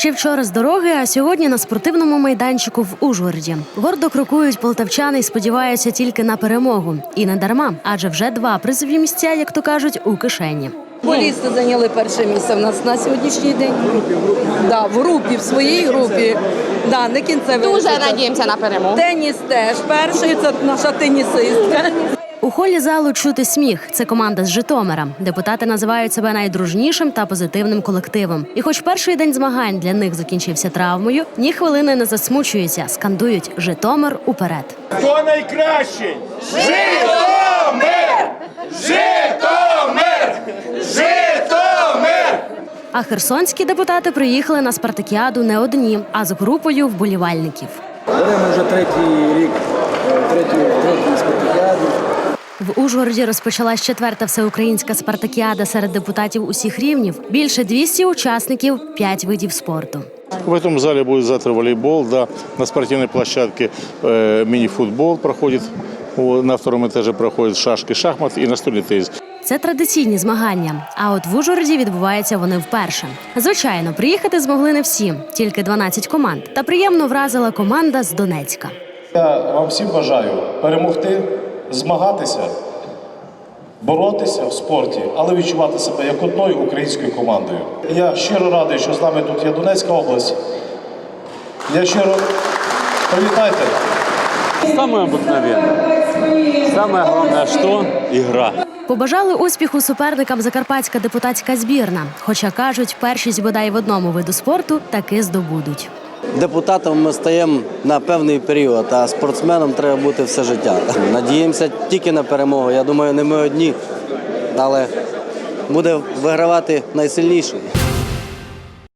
ще вчора з дороги, а сьогодні на спортивному майданчику в Ужгороді. Гордо крокують полтавчани і сподіваються тільки на перемогу. І не дарма, адже вже два призові місця, як то кажуть, у кишені. Футболісти зайняли перше місце в нас на сьогоднішній день. В групі, в групі. Да, в групі, в своїй групі. Да, не кінцевий. Дуже надіємося на перемогу. Теніс теж перший, це наша тенісистка. У холі залу чути сміх. Це команда з Житомира. Депутати називають себе найдружнішим та позитивним колективом. І хоч перший день змагань для них закінчився травмою, ні хвилини не засмучуються, скандують Житомир уперед. Хто найкращий? Житомир! Житомир! Житомир! А херсонські депутати приїхали на спартакіаду не одні, а з групою вболівальників. Беремо вже третій рік, третю, третій спартакіаду. В Ужгороді розпочалась четверта всеукраїнська спартакіада серед депутатів усіх рівнів. Більше 200 учасників, 5 видів спорту. В этом зале будет завтра волейбол, да, на спортивной площадке э, мини-футбол проходит, О, на втором этаже проходит шашки, шахмат и настольный теннис. Це традиційні змагання. А от в Ужгороді відбуваються вони вперше. Звичайно, приїхати змогли не всі, тільки 12 команд. Та приємно вразила команда з Донецька. Я вам всім бажаю перемогти, змагатися, боротися в спорті, але відчувати себе як одною українською командою. Я щиро радий, що з нами тут є Донецька область. Я щиро привітайте. Самое обыкновенное. Самое главное, что игра. Побажали успіху суперникам закарпатська депутатська збірна. Хоча кажуть, першість бодай в одному виду спорту таки здобудуть. Депутатом ми стаємо на певний період, а спортсменом треба бути все життя. Надіємося тільки на перемогу. Я думаю, не ми одні, але буде вигравати найсильніший.